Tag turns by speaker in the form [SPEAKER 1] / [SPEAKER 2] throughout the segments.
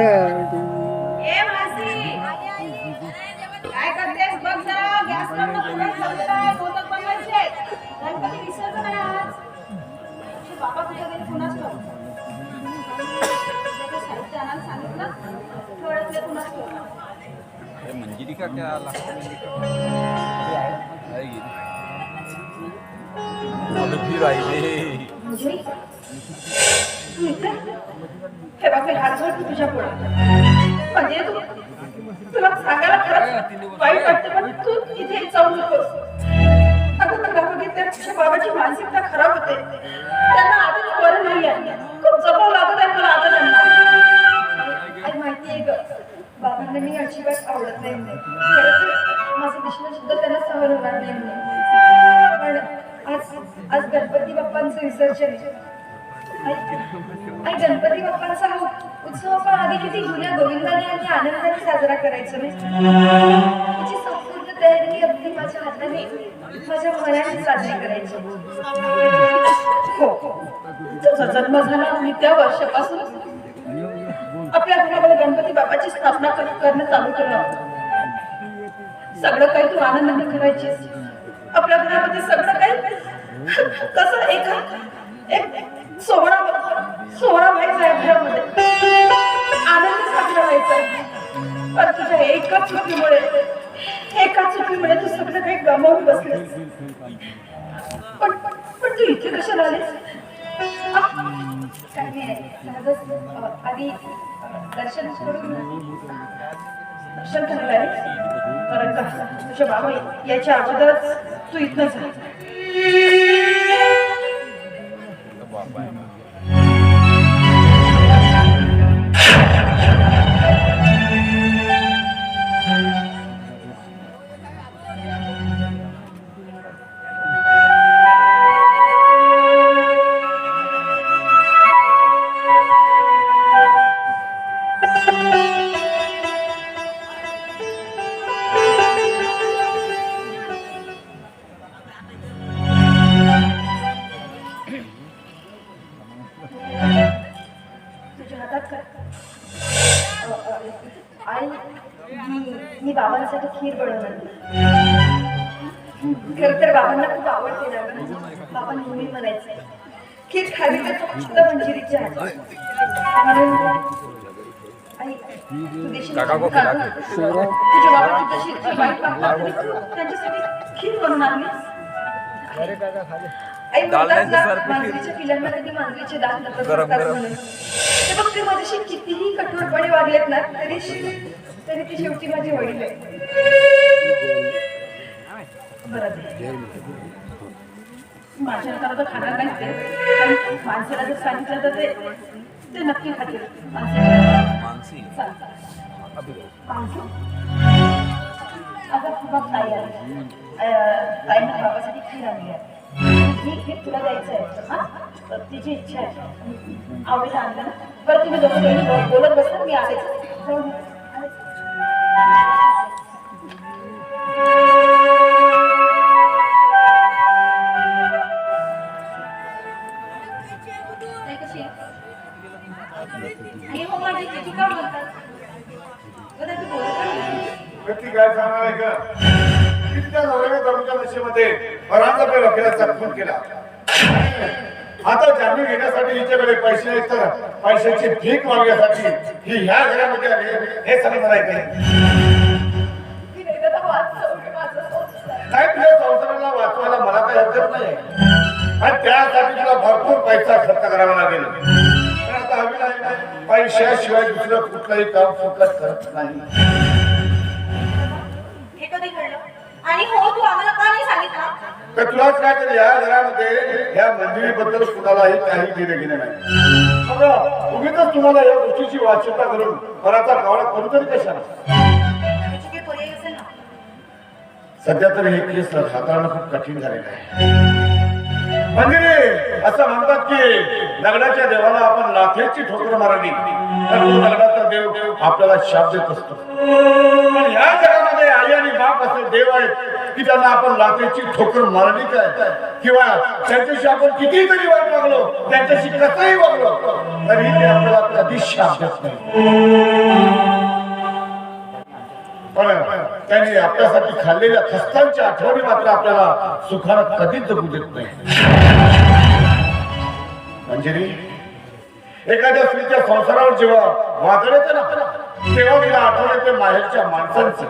[SPEAKER 1] ए मासी. काय करतेस? बघ जरा गॅस कडनं पुरण ठेवलेला आहे मोदक बनवायचे आहेत. गणपती विसर्जन आहे आज. तुझे बाबा कुठे गेले कुणाच ठाऊक. त्याचं साहित्य आणायला सांगितलं? थोडं ते कुणाच ठाऊक.
[SPEAKER 2] अरे मंजिरी का क्या लागतं मंजिरी
[SPEAKER 1] तू हे बघ मी हात जोडते तुझ्या पुढे. म्हणजे तू तुला सांगायला खरंच वाईट वाटतं पण तू इथे जाऊ नकोस तुला बघितलं तुझ्या बाबाची मानसिकता खराब होते. त्यांना आधीच बरं नाही आहे. खूप जपावं लागत आहे मला आता त्यांना. माहिती आहे ग बाबांना मी अजिबात आवडत नाही माझं दिसणं सुद्धा त्यांना सहन होणार नाही पण आज आज गणपती बाप्पांचं विसर्जन. गणपती बाप्पांचा उत्सव आपण आधी किती जुन्या गोविंदाने आणि आनंदाने साजरा करायचं नाही? त्याची संपूर्ण तयारी मी अगदी माझ्या हाताने माझ्या मनाने साजरी करायचो. हो. तुझा जन्म झाला मी त्या वर्षापासून आपल्या घरामध्ये गणपती बाप्पाची स्थापना करणं चालू केलं. सगळं काही तू आनंदाने करायचीस. आपल्या घरामध्ये सगळं काही कसं एका एक सोहळा सोहळा व्हायचा आहे घरामध्ये. आनंद साजरा व्हायचा. आहे. पण तुझ्या एका चुकीमुळे एका चुकीमुळे तू सगळं काही गमावून बसलेस पण पण तू इथे कशाला आलीस? आधी दर्शन करून दर्शन करायला आहे परत तुझ्या बाबा याच्या अगोदरच तू इथनं झाला
[SPEAKER 2] बाबा आहे.
[SPEAKER 1] बाबा नेहमी म्हणायचे खीर खावी तर फक्त त्यांच्यासाठी खीर बनवून आणलीस आई
[SPEAKER 2] डाळ
[SPEAKER 1] म्हणतात
[SPEAKER 2] नाही
[SPEAKER 1] ना,
[SPEAKER 2] सर, पण
[SPEAKER 1] मांजरीच्या पिलांना कधी मांजरीचे दात माझ्याशी कितीही कठोरपणे वागलेत ना तरी तरी ते शेवटी माझे वडील बरं. ते. माझ्या हाताला तर खाणार नाही ते पण माणसाला जर सांगितलं तर ते ते नक्की खातील.
[SPEAKER 2] मानसी?
[SPEAKER 1] अगं बघ ताई आली. अं, ताईनं बाबासाठी खीर आणली आहे. ही खीर तुला द्यायचं आहे. हा? तिची इच्छा आहे. आवडीला आणलं ना? बरं तुम्ही दोघं बोलत बसा. मी आलेच
[SPEAKER 3] व्यक्ती काय सांगणार आहे का? त्या तरुणच्या नशेमध्ये केला आता जामीन घेण्यासाठी हिच्याकडे पैसे आहेत तर पैशाची भीक मागण्यासाठी ही ह्या घरामध्ये आली हे सगळं मला
[SPEAKER 1] नाही
[SPEAKER 3] काय तुझ्या संसाराला वाचवायला मला काही हरकत नाही. आणि त्यासाठी तुला भरपूर पैसा खर्च करावा लागेल. पैशाशिवाय दुसरं कुठलंही काम फुकट करत नाही.
[SPEAKER 1] हे कधी घडलं? आणि हो तू आम्हाला का नाही सांगितलं?
[SPEAKER 3] तर तुलाच काय तर या घरामध्ये या मंदिरीबद्दल कुणालाही काही घेणं घेणं नाही उगीच तुम्हाला या गोष्टीची वाच्यता करून बराचा कावळा करू तरी कशाला
[SPEAKER 1] ना?
[SPEAKER 3] सध्या तर हे केस हाताळणं खूप कठीण झालेलं आहे. मंदिरे असं म्हणतात की दगडाच्या देवाला आपण लाथेची ठोकर मारली. तर तो दगडाचा देव आपल्याला शाप देत असतो. पण ह्या जगामध्ये आई आणि बाप असे देव आहेत की त्यांना आपण लाथेची ठोकर मारली काय? किंवा त्यांच्याशी आपण कितीही तरी वाईट वागलो त्यांच्याशी कसंही वागलो तरी ते आपल्याला कधीच शाप देत नाही. पण त्यांनी आपल्यासाठी खाल्लेल्या खस्तांच्या आठवणी मात्र आपल्याला सुखाला कधीच जगू देत नाही. मंजिरी एखाद्या स्त्रीच्या संसारावर जेव्हा वादळ येते ना तेव्हा तिला आठवण येते माहेरच्या माणसांचं.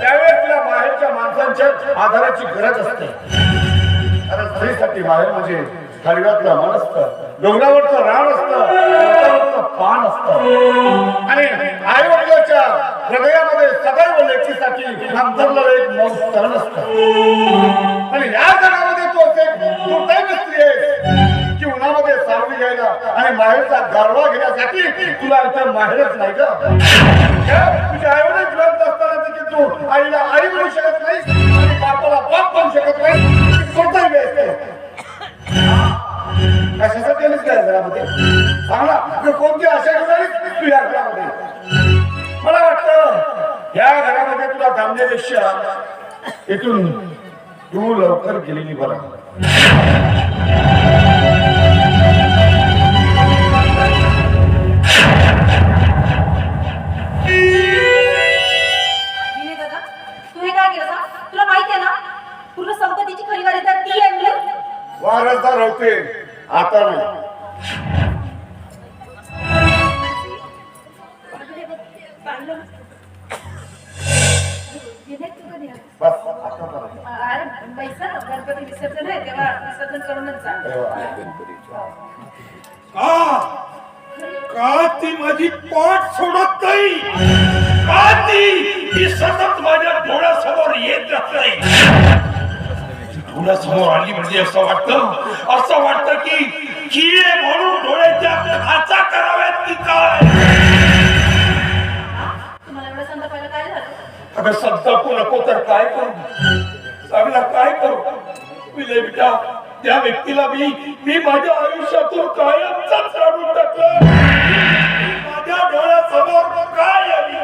[SPEAKER 3] त्यावेळेस तिला माहेरच्या माणसांच्या आधाराची गरज असते. कारण स्त्रीसाठी माहेर म्हणजे शरीरातलं मन असतं डोंगरावरचं रान असतं पान असतं. आणि आई वडिलाच्या हृदयामध्ये सदैव लेखीसाठी अंतरलं एक मौन तरण असतं. आणि या जगामध्ये आणि माहेरचा गारवा घेण्यासाठी तुला इथं माहेरच नाही का तुझ्या आईवडील जिवंत असताना देखील तू आईला आई म्हणू शकत नाही आणि बापाला बाप म्हणू शकत नाही कोणताही असते. कशासाठी काय घरामध्ये सांग ना कोणती आशा घेऊन तू या घरामध्ये. मला वाटतं या घरामध्ये तुला थांबण्यापेक्षा इथून तू लवकर गेलेली बरं. वारसदार होते आता नाही. बस आता
[SPEAKER 1] पैसा गणपती विसर्जन आहे तेव्हा विसर्जन करूनच जा
[SPEAKER 4] का? का ती माझी पाठ सोडत नाही? का ती ती सतत माझ्या डोळ्यासमोर येत जात नाही? ती डोळ्यासमोर आली म्हणजे असं वाटतं? असं वाटतं की किडे म्हणून डोळ्याच्या खाचा कराव्यात की काय?
[SPEAKER 1] तुम्हाला एवढं सांगता पहिलं काय झालं?
[SPEAKER 4] अगं संतापू नको तर काय करू? चांगला काय करू? विले बेटा त्या व्यक्तीला मी मी माझ्या आयुष्यातून कायमचाच काढून टाकलं. माझ्या डोळ्यासमोर काय आली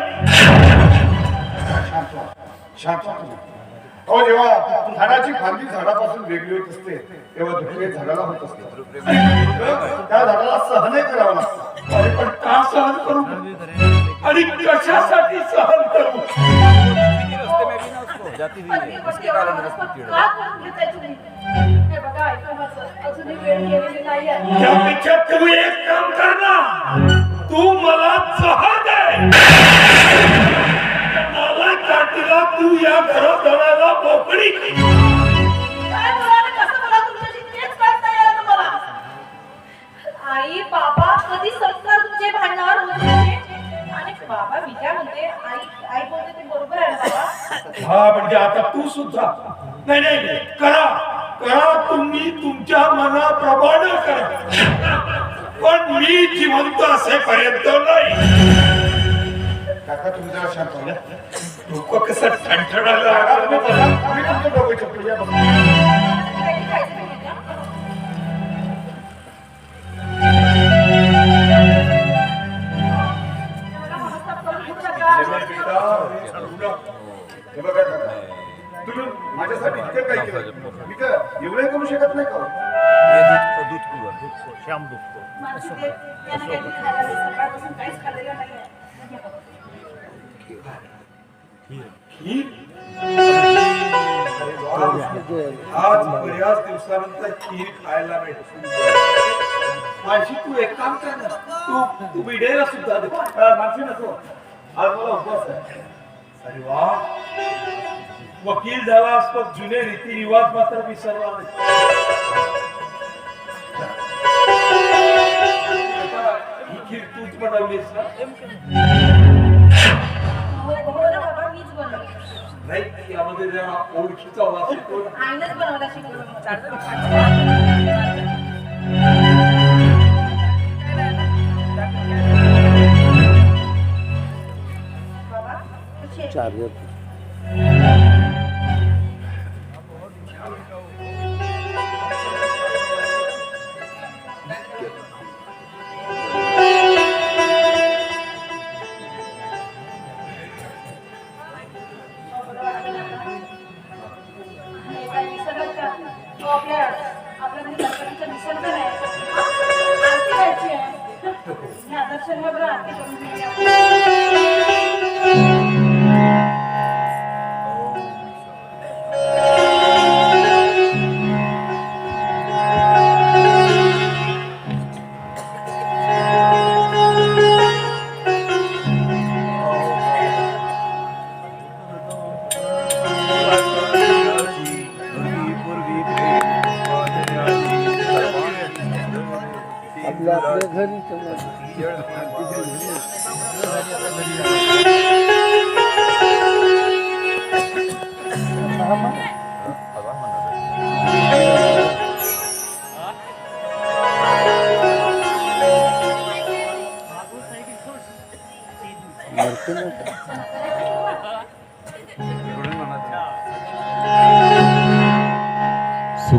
[SPEAKER 3] शांत. शांत हो अहो जेव्हा झाडाची फांदी झाडापासून वेगळी होत असते तेव्हा दुसरे झाडाला होत असते. त्या झाडाला सहनही करावं लागतं.
[SPEAKER 4] अरे पण का सहन करू? आणि कशासाठी सहन करू?
[SPEAKER 1] पण तुम्ही?
[SPEAKER 4] तू एक काम कर ना. तू मला चहा दे. तू या घरात
[SPEAKER 1] तुम्हाला. आई बाबा कधी संपणार तुमचे आणि बाबा म्हणते आई आई बोलते ते बरोबर आहे बाबा?
[SPEAKER 4] हा म्हणजे आता तू सुद्धा. नाही नाही नाही. करा. करा तुम्ही तुमच्या मनाप्रमाणे करा. पण मी जिवंत असेपर्यंत नाही.
[SPEAKER 3] काका तुम्ही जरा शांत
[SPEAKER 1] Central.
[SPEAKER 4] खीर? आज बऱ्याच दिवसानंतर खीर खायला भेटली. माझी तू एक काम कर ना. तू तू बिडेला सुद्धा दे.
[SPEAKER 3] अं, नको. आज मला उपवास आहे
[SPEAKER 4] अरे वा. वकील झाला पण जुने रीतिरिवाज मात्र विसरला नाही. ही खीर तूच बनवलीस ना?
[SPEAKER 1] आईनच बनवला शिकवलं बाबा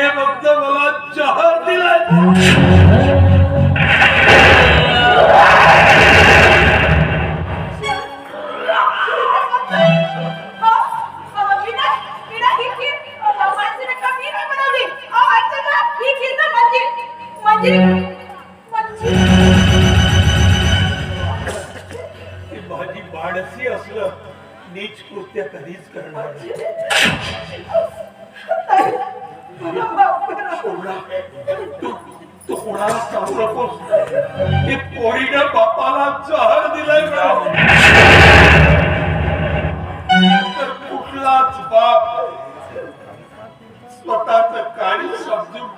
[SPEAKER 4] तिने फक्त मला चहा दिला भाजी बाडसी असलं नीच कृत्य कधीच करणार तू कोणाला सांगू नको तर कुठलाच बाप स्वतःच काळी समजून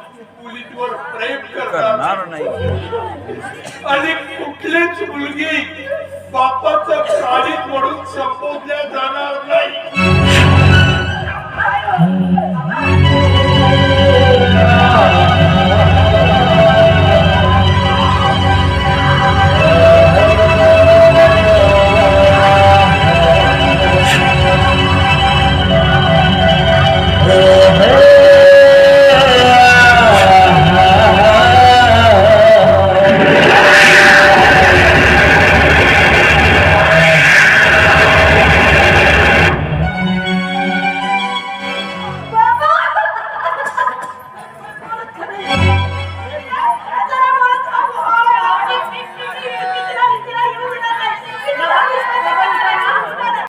[SPEAKER 4] मुलींवर प्रेम करणार नाही. आणि कुठलीच मुलगी बापाचं काळीत म्हणून संबोधल्या जाणार नाही.